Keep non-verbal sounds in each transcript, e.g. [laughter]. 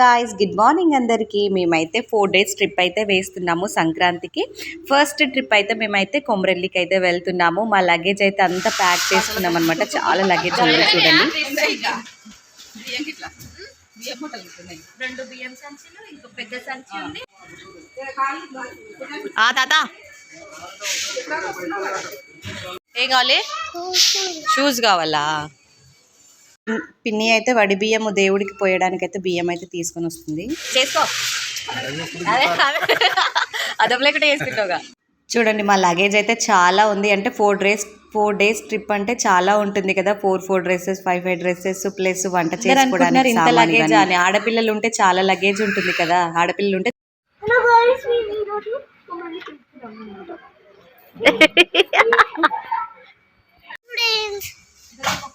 Guys good morning అందరికీ. మేమైతే four days trip అయితే వేస్తున్నాము సంక్రాంతికి. ఫస్ట్ ట్రిప్ అయితే మేమైతే కొమరెల్లికి అయితే వెళ్తున్నాము. మా లగేజ్ అయితే అంతా ప్యాక్ చేసుకున్నాం అనమాట చాలా లగేజ్ ఉంది చూడండి. తాత. ఏం కావాలి? షూస్ కావాలా? పిన్ని అయితే వడి బియ్యము దేవుడికి పోయడానికి అయితే బియ్యం అయితే తీసుకొని వస్తుంది. చేసుకో. అదే అదం. లేకుండా వేసుకుంటావుగా చూడండి మా లగేజ్ అయితే చాలా ఉంది. అంటే four days four days trip అంటే చాలా ఉంటుంది కదా. Four four dresses five five dresses plus వంట చేసుకోవడానికి ఇంత లగేజ్ అని. ఆడపిల్లలు ఉంటే చాలా లగేజ్ ఉంటుంది కదా. ఆడపిల్లలు ఉంటే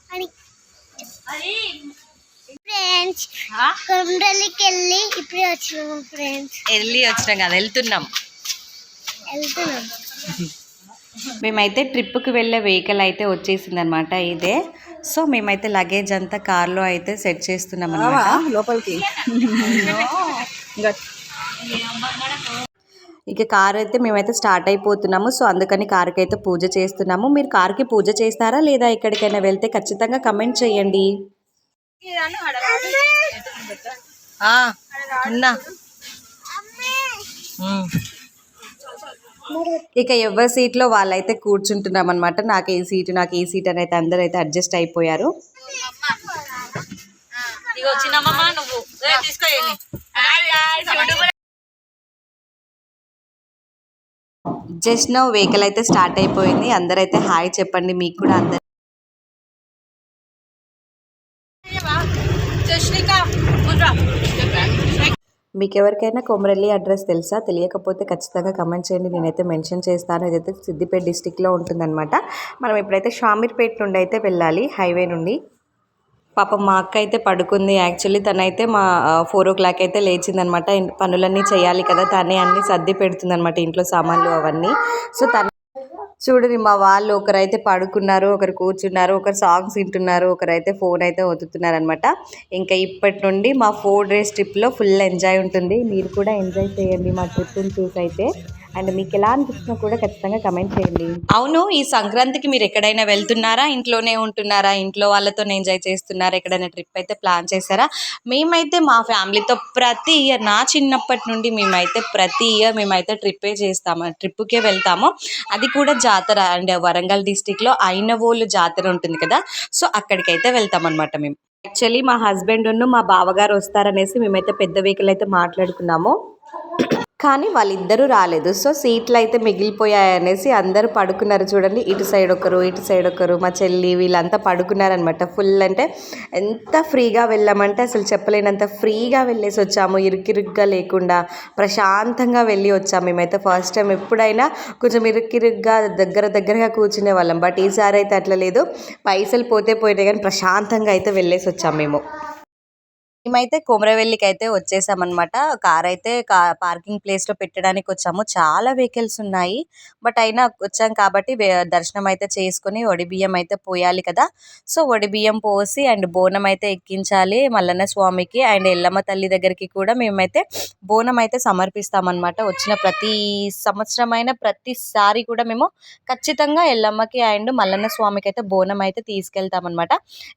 [laughs] ఫ్రెండ్స్ అని ఫ్రెండ్స్ కొండలకి వెళ్ళి ఇప్పుడే వచ్చినాము ఫ్రెండ్స్ వెళ్ళి వచ్చినాం కదా వెళ్తున్నాం. వెళ్తున్నాం. మేమైతే ట్రిప్కి వెళ్ళే వెహికల్ అయితే వచ్చేసింది అనమాట ఇదే. సో మేమైతే లగేజ్ అంతా కార్లో అయితే సెట్ చేస్తున్నాం అనమాట లోపలికి. [laughs] [laughs] ఇక కార్ అయితే మేమైతే స్టార్ట్ అయిపోతున్నాము. సో అందుకని కార్కి అయితే పూజ చేస్తున్నాము. మీరు కార్కి పూజ చేస్తారా? లేదా ఎక్కడికైనా వెళ్తే ఖచ్చితంగా కమెంట్ చేయండి. ఉన్నా. ఇక ఎవరి సీట్లో వాళ్ళైతే కూర్చుంటున్నాం అనమాట నాకు ఈ సీటు నాకు ఈ సీట్ అని అయితే అందరూ అయితే అడ్జస్ట్ అయిపోయారు నువ్వు. జస్ట్ నో వెహికల్ అయితే స్టార్ట్ అయిపోయింది. అందరైతే హాయ్ చెప్పండి. మీకు కూడా అందరు మీకు ఎవరికైనా కొమరల్లి అడ్రస్ తెలుసా? తెలియకపోతే ఖచ్చితంగా కమెంట్ చేయండి. నేనైతే మెన్షన్ చేస్తాను. ఇదైతే సిద్దిపేట డిస్టిక్లో ఉంటుందన్నమాట. మనం ఇప్పుడైతే షామీర్పేట నుండి అయితే వెళ్ళాలి. హైవే నుండి. పాపం మా అక్క అయితే పడుకుంది. యాక్చువల్లీ తనైతే మా ఫోర్ ఓ క్లాక్ అయితే లేచిందనమాట. పనులన్నీ చేయాలి కదా తనే అన్నీ సర్ది పెడుతుందనమాట ఇంట్లో సామాన్లు అవన్నీ. సో తన చూడండి మా వాళ్ళు ఒకరైతే పడుకున్నారు ఒకరు కూర్చున్నారు ఒకరు సాంగ్స్ వింటున్నారు ఒకరైతే ఫోన్ అయితే వదుతున్నారు అనమాట ఇంకా ఇప్పటి నుండి మా ఫోర్ డేస్ ట్రిప్లో ఫుల్ ఎంజాయ్ ఉంటుంది. మీరు కూడా ఎంజాయ్ చేయండి మా ట్రిప్ని చూసి అయితే అండ్ మీకు ఎలా అనిపిస్తుందో కూడా ఖచ్చితంగా కమెంట్ చేయండి. అవును ఈ సంక్రాంతికి మీరు ఎక్కడైనా వెళ్తున్నారా? ఇంట్లోనే ఉంటున్నారా? ఇంట్లో వాళ్ళతో ఎంజాయ్ చేస్తున్నారా? ఎక్కడైనా ట్రిప్ అయితే ప్లాన్ చేశారా? మేమైతే మా ఫ్యామిలీతో ప్రతి ఇయర్ నా చిన్నప్పటి నుండి మేమైతే ప్రతి ఇయర్ మేమైతే ట్రిప్పే చేస్తాము ట్రిప్కే వెళ్తాము. అది కూడా జాతర అండ్ వరంగల్ డిస్టిక్లో అయినవోలు జాతర ఉంటుంది కదా? సో అక్కడికైతే వెళ్తాం అనమాట మేము. యాక్చువల్లీ మా హస్బెండ్ మా బావగారు వస్తారనేసి మేమైతే పెద్ద వెహికల్ అయితే మాట్లాడుకున్నాము. కానీ వాళ్ళిద్దరూ రాలేదు. సో సీట్లు అయితే మిగిలిపోయాయనేసి అందరూ పడుకున్నారు చూడండి. ఇటు సైడ్ ఒకరు ఇటు సైడ్ ఒకరు మా చెల్లి వీళ్ళంతా పడుకున్నారనమాట ఫుల్ అంటే ఎంత ఫ్రీగా వెళ్ళామంటే అసలు చెప్పలేనంత ఫ్రీగా వెళ్ళేసి వచ్చాము. ఇరుకిరుగ్గా లేకుండా ప్రశాంతంగా వెళ్ళి వచ్చాము మేమైతే. ఫస్ట్ టైం ఎప్పుడైనా కొంచెం ఇరుకిరుగ్గా దగ్గర దగ్గరగా కూర్చునే వాళ్ళం. బట్ ఈసారి అయితే అట్లా లేదు. పైసలు పోతే పోయినాయి కానీ ప్రశాంతంగా అయితే వెళ్ళేసి వచ్చాము మేము. మేమైతే కొమరవెల్లికి అయితే వచ్చేసామన్నమాట. కార్ అయితే కా పార్కింగ్ ప్లేస్లో పెట్టడానికి వచ్చాము చాలా వెహికల్స్ ఉన్నాయి. బట్ అయినా వచ్చాం కాబట్టి దర్శనం అయితే చేసుకుని వడి బియ్యం అయితే పోయాలి కదా. సో వడి బియ్యం పోసి అండ్ బోనం అయితే ఎక్కించాలి మల్లన్న స్వామికి. అండ్ ఎల్లమ్మ తల్లి దగ్గరికి కూడా మేమైతే బోనం అయితే సమర్పిస్తామన్నమాట. వచ్చిన ప్రతి సంవత్సరమైన ప్రతిసారి కూడా మేము ఖచ్చితంగా ఎల్లమ్మకి అండ్ మల్లన్న స్వామికి అయితే బోనం అయితే తీసుకెళ్తామన్నమాట.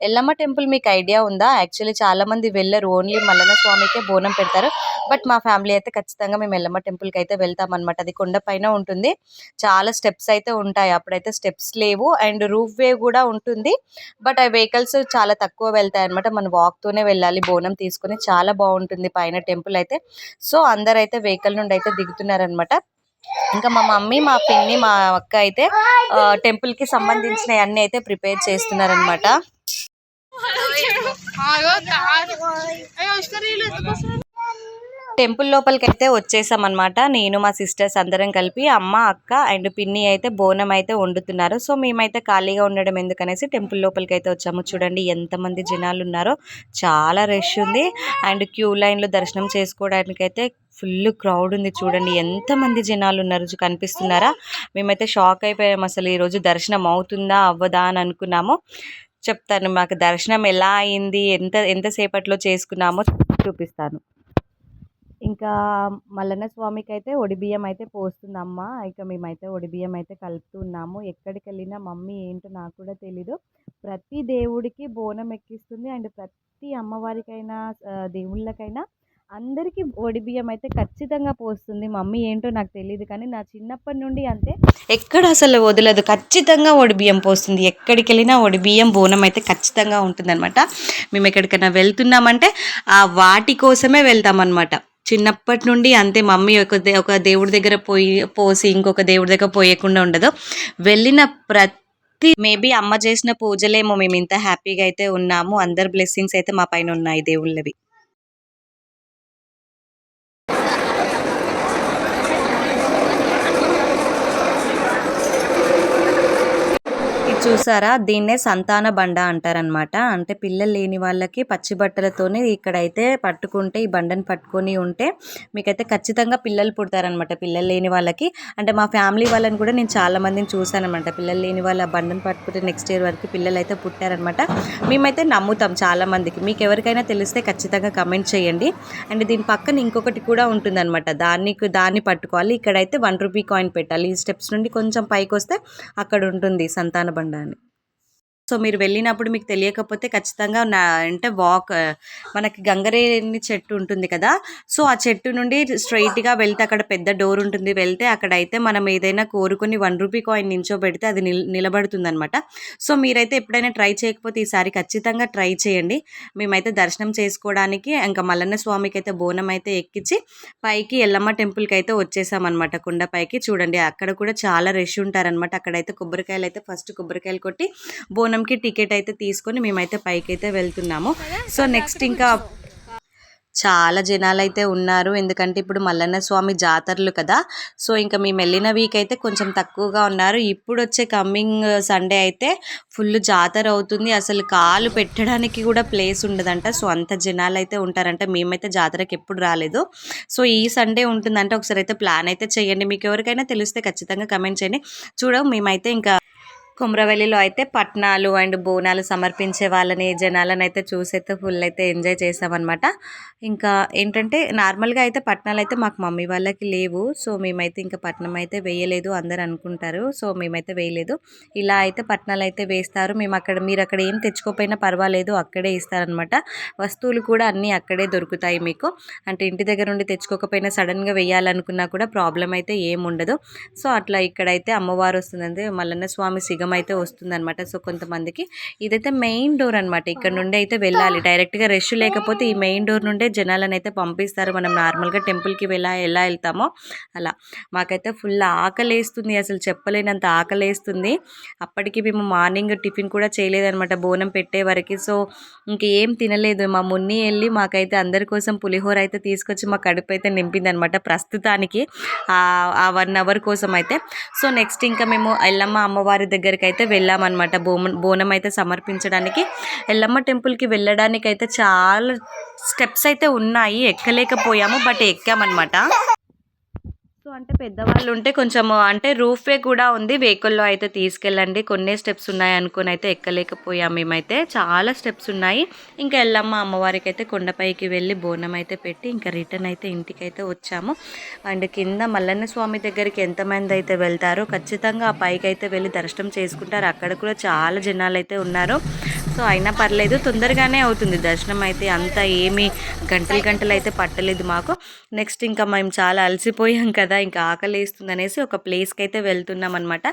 ఎల్లమ్మ టెంపుల్ మీకు ఐడియా ఉందా? యాక్చువల్లీ చాలా మంది వెళ్ళరు. ఓన్లీ మల్లన్న స్వామికే బోనం పెడతారు. బట్ మా ఫ్యామిలీ అయితే ఖచ్చితంగా మేము ఎల్లమ్మ టెంపుల్కి అయితే వెళ్తాం అనమాట అది కొండ పైన ఉంటుంది. చాలా స్టెప్స్ అయితే ఉంటాయి. అప్పుడైతే స్టెప్స్ లేవు. అండ్ రూఫ్ వే కూడా ఉంటుంది. బట్ ఆ వెహికల్స్ చాలా తక్కువ వెళ్తాయి అనమాట మనం వాక్తోనే వెళ్ళాలి. బోనం తీసుకొని చాలా బాగుంటుంది పైన టెంపుల్ అయితే. సో అందరైతే వెహికల్ నుండి అయితే దిగుతున్నారనమాట ఇంకా మా మమ్మీ మా పిన్ని మా అక్క అయితే టెంపుల్కి సంబంధించిన అన్ని అయితే ప్రిపేర్ చేస్తున్నారనమాట టెంపుల్ లోపలికి అయితే వచ్చేసాం అనమాట నేను మా సిస్టర్స్ అందరం కలిపి అమ్మ అక్క అండ్ పిన్ని అయితే బోనం అయితే వండుతున్నారు. సో మేమైతే ఖాళీగా ఉండడం ఎందుకనేసి టెంపుల్ లోపలికి అయితే వచ్చాము. చూడండి ఎంతమంది జనాలు ఉన్నారో. చాలా రష్ ఉంది. అండ్ క్యూ లైన్లో దర్శనం చేసుకోవడానికి అయితే ఫుల్ క్రౌడ్ ఉంది చూడండి. ఎంతమంది జనాలు ఉన్నారు కనిపిస్తున్నారా? మేమైతే షాక్ అయిపోయాము అసలు ఈరోజు దర్శనం అవుతుందా అవ్వదా అని అనుకున్నాము. చెప్తాను. మాకు దర్శనం ఎలా అయింది? ఎంత ఎంతసేపట్లో చేసుకున్నామో చూపిస్తాను. ఇంకా మల్లన్న స్వామికి అయితే ఒడిబియ్యం అయితే పోస్తుందమ్మ. ఇక మేమైతే ఒడిబియ్యం అయితే కలుపుతున్నాము. ఎక్కడికి వెళ్ళినా మమ్మీ ఏంటో నాకు కూడా తెలీదు. ప్రతి దేవుడికి బోనం ఎక్కిస్తుంది. అండ్ ప్రతి అమ్మవారికైనా దేవుళ్ళకైనా అందరికీ ఒడి బియ్యం అయితే ఖచ్చితంగా పోస్తుంది. మమ్మీ ఏంటో నాకు తెలియదు కానీ నా చిన్నప్పటి నుండి అంతే ఎక్కడ అసలు వదలదు. ఖచ్చితంగా ఒడి బియ్యం పోస్తుంది. ఎక్కడికి వెళ్ళినా ఒడి బియ్యం బోనం అయితే ఖచ్చితంగా ఉంటుందన్నమాట. మేము ఎక్కడికైనా వెళ్తున్నామంటే ఆ వాటి కోసమే వెళ్తామన్నమాట. చిన్నప్పటి నుండి అంతే మమ్మీ ఒక దే- ఒక దేవుడి దగ్గర పోయి పోసి ఇంకొక దేవుడి దగ్గర పోయకుండా ఉండదు. వెళ్ళిన ప్రతి మేబీ అమ్మ చేసిన పూజలేమో మేము ఇంత హ్యాపీగా అయితే ఉన్నాము. అందరి బ్లెస్సింగ్స్ అయితే మా పైన ఉన్నాయి దేవుళ్ళవి. చూసారా? దీన్నే సంతాన బండ అంటారనమాట అంటే పిల్లలు లేని వాళ్ళకి పచ్చి బట్టలతోనే ఇక్కడైతే పట్టుకుంటే ఈ బండను పట్టుకొని ఉంటే మీకైతే ఖచ్చితంగా పిల్లలు పుడతారనమాట పిల్లలు లేని వాళ్ళకి. అంటే మా ఫ్యామిలీ వాళ్ళని కూడా నేను చాలా మందిని చూశానమాట పిల్లలు లేని వాళ్ళ బండను పట్టుకుంటే నెక్స్ట్ ఇయర్ వరకు పిల్లలు అయితే పుట్టారనమాట మేమైతే నమ్ముతాం చాలా మందికి. మీకు ఎవరికైనా తెలిస్తే ఖచ్చితంగా కమెంట్ చేయండి. అండ్ దీని పక్కన ఇంకొకటి కూడా ఉంటుందన్నమాట. దాన్ని దాన్ని పట్టుకోవాలి. ఇక్కడైతే వన్ రూపీ కాయిన్ పెట్టాలి. ఈ స్టెప్స్ నుండి కొంచెం పైకి వస్తే అక్కడ ఉంటుంది సంతాన బండ. అని సో మీరు వెళ్ళినప్పుడు మీకు తెలియకపోతే ఖచ్చితంగా నా అంటే వాక్ మనకి గంగరేని చెట్టు ఉంటుంది కదా సో ఆ చెట్టు నుండి స్ట్రైట్గా వెళ్తే అక్కడ పెద్ద డోర్ ఉంటుంది. వెళ్తే అక్కడైతే మనం ఏదైనా కోరుకుని వన్ రూపీ కాయిన్ నించోబెడితే అది నిల్ నిలబడుతుంది అనమాట సో మీరైతే ఎప్పుడైనా ట్రై చేయకపోతే ఈసారి ఖచ్చితంగా ట్రై చేయండి. మేమైతే దర్శనం చేసుకోవడానికి ఇంకా మల్లన్న స్వామికి అయితే బోనం అయితే ఎక్కించి పైకి ఎల్లమ్మ టెంపుల్కి అయితే వచ్చేసామన్నమాట కుండపైకి. చూడండి అక్కడ కూడా చాలా రష్ ఉంటారనమాట అక్కడైతే కొబ్బరికాయలు అయితే ఫస్ట్ కొబ్బరికాయలు కొట్టి బోనం బోనంకి టికెట్ అయితే తీసుకొని మేమైతే పైకి అయితే వెళ్తున్నాము. సో నెక్స్ట్ ఇంకా చాలా జనాలు అయితే ఉన్నారు. ఎందుకంటే ఇప్పుడు మల్లన్న స్వామి జాతరలు కదా. సో ఇంకా మేము వెళ్ళిన వీక్ అయితే కొంచెం తక్కువగా ఉన్నారు. ఇప్పుడు వచ్చే కమ్మింగ్ సండే అయితే ఫుల్ జాతర అవుతుంది. అసలు కాలు పెట్టడానికి కూడా ప్లేస్ ఉండదంట. సో అంత జనాలు అయితే ఉంటారంట. మేమైతే జాతరకి ఎప్పుడు రాలేదు. సో ఈ సండే ఉంటుందంటే. ఒకసారి అయితే ప్లాన్ అయితే చేయండి. మీకు ఎవరికైనా తెలిస్తే ఖచ్చితంగా కమెంట్ చేయండి. చూడ మేమైతే ఇంకా కుమ్రవెల్లిలో అయితే పట్నాలు అండ్ బోనాలు సమర్పించే వాళ్ళని జనాలను అయితే చూసైతే ఫుల్ అయితే ఎంజాయ్ చేసామన్నమాట. ఇంకా ఏంటంటే నార్మల్గా అయితే పట్నాలు అయితే మాకు మమ్మీ వాళ్ళకి లేవు. సో మేమైతే ఇంకా పట్నం అయితే వేయలేదు అందరు అనుకుంటారు. సో మేమైతే వేయలేదు. ఇలా అయితే పట్నాలు అయితే వేస్తారు. మేము అక్కడ మీరు అక్కడ ఏం తెచ్చుకోపోయినా పర్వాలేదు అక్కడే ఇస్తారనమాట వస్తువులు కూడా అన్నీ అక్కడే దొరుకుతాయి మీకు. అంటే ఇంటి దగ్గర నుండి తెచ్చుకోకపోయినా సడన్గా వేయాలనుకున్నా కూడా ప్రాబ్లం అయితే ఏం ఉండదు సో అట్లా ఇక్కడైతే అమ్మవారు వస్తుందంటే మల్లన్న స్వామి సిగం అయితే వస్తుందన్నమాట. సో కొంతమందికి ఇదైతే మెయిన్ డోర్ అనమాట ఇక్కడ నుండి అయితే వెళ్ళాలి. డైరెక్ట్గా రష్ లేకపోతే ఈ మెయిన్ డోర్ నుండే జనాలను అయితే పంపిస్తారు. మనం నార్మల్గా టెంపుల్కి వెళ్ళా ఎలా వెళ్తామో అలా. మాకైతే ఫుల్ ఆకలి వేస్తుంది అసలు చెప్పలేనంత ఆకలి వేస్తుంది అప్పటికి మేము మార్నింగ్ టిఫిన్ కూడా చేయలేదనమాట బోనం పెట్టే వరకు. సో ఇంకేం తినలేదు. మా మున్ని వెళ్ళి మాకైతే అందరి కోసం పులిహోర అయితే తీసుకొచ్చి మా కడుపు అయితే నింపిందనమాట ప్రస్తుతానికి. ఆ వన్ అవర్ కోసం అయితే. సో నెక్స్ట్ ఇంకా మేము ఎల్లమ్మ అమ్మవారి దగ్గరికి అయితే వెళ్ళామన్నమాట. బోమ బోనం అయితే సమర్పించడానికి. ఎల్లమ్మ టెంపుల్కి వెళ్ళడానికి అయితే చాలా స్టెప్స్ అయితే ఉన్నాయి. ఎక్కలేకపోయాము బట్ ఎక్కామన్నమాట. అంటే పెద్దవాళ్ళు ఉంటే కొంచెం అంటే రూఫే కూడా ఉంది. వెహికల్లో అయితే తీసుకెళ్ళండి. కొన్ని స్టెప్స్ ఉన్నాయి అనుకుని అయితే ఎక్కలేకపోయాం మేమైతే. చాలా స్టెప్స్ ఉన్నాయి. ఇంకా ఎల్లమ్మ అమ్మవారికి అయితే కొండపైకి వెళ్ళి బోనం అయితే పెట్టి ఇంకా రిటర్న్ అయితే ఇంటికి అయితే వచ్చాము. అండ్ కింద మల్లన్న స్వామి దగ్గరికి ఎంతమంది అయితే వెళ్తారో ఖచ్చితంగా ఆ పైకి అయితే వెళ్ళి దర్శనం చేసుకుంటారు. అక్కడ కూడా చాలా జనాలు అయితే ఉన్నారు. సో అయినా పర్లేదు తొందరగానే అవుతుంది. దర్శనం అయితే అంత ఏమీ గంటలు గంటలు అయితే పట్టలేదు మాకు. నెక్స్ట్ ఇంకా మేము చాలా అలసిపోయాం కదా. ఇంకా ఆకలి వేస్తుంది అనేసి ఒక ప్లేస్కి అయితే వెళ్తున్నాం అనమాట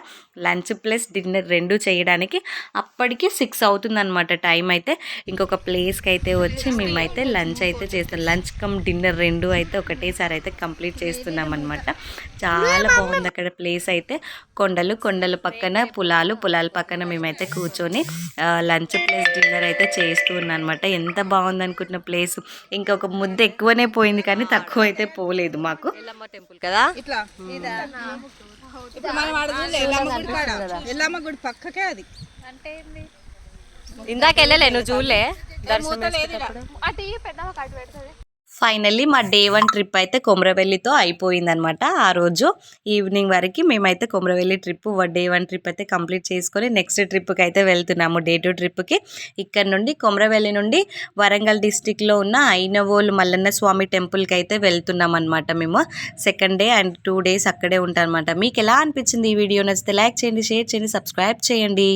లంచ్ ప్లస్ డిన్నర్ రెండు చేయడానికి అప్పటికి సిక్స్ అవుతుంది అనమాట టైం అయితే. ఇంకొక ప్లేస్కి అయితే వచ్చి మేమైతే లంచ్ అయితే చేస్తాం. లంచ్ కమ్ డిన్నర్ రెండు అయితే ఒకటేసారి అయితే కంప్లీట్ చేస్తున్నాం అనమాట చాలా బాగుంది అక్కడ ప్లేస్ అయితే. కొండలు కొండల పక్కన పొలాలు పొలాల పక్కన మేమైతే కూర్చొని లంచ్ ప్లస్ డిన్నర్ అయితే చేస్తూ ఉన్నాం అనమాట ఎంత బాగుంది అనుకుంటున్న ప్లేస్. ఇంకొక ముద్ద ఎక్కువనే పోయింది కానీ తక్కువ అయితే పోలేదు మాకు. టెంపుల్ కదా? ఇట్లా? ఇప్పుడు మనం ఎల్లమ్మ గుడి కాడ. ఎల్లమ్మ గుడి పక్కకే అది. ఇందాక వెళ్ళలే నువ్వు చూడలే. దర్శనం. అటు పెద్ద అటు పెడుతుంది ఫైనల్లీ మా డే వన్ ట్రిప్ అయితే కొమరవెల్లితో అయిపోయిందనమాట ఆ రోజు ఈవినింగ్ వరకు మేమైతే Komaravelli trip day one trip అయితే కంప్లీట్ చేసుకొని నెక్స్ట్ ట్రిప్కి అయితే వెళ్తున్నాము. డే టూ ట్రిప్కి ఇక్కడ నుండి కొమరవెల్లి నుండి వరంగల్ డిస్టిక్లో ఉన్న ఐనవోలు మల్లన్న స్వామి టెంపుల్కి అయితే వెళ్తున్నాం అనమాట మేము. Second day and two days అక్కడే ఉంటాం అనమాట మీకు ఎలా అనిపించింది ఈ వీడియో? నచ్చితే లైక్ చేయండి షేర్ చేయండి సబ్స్క్రైబ్ చేయండి.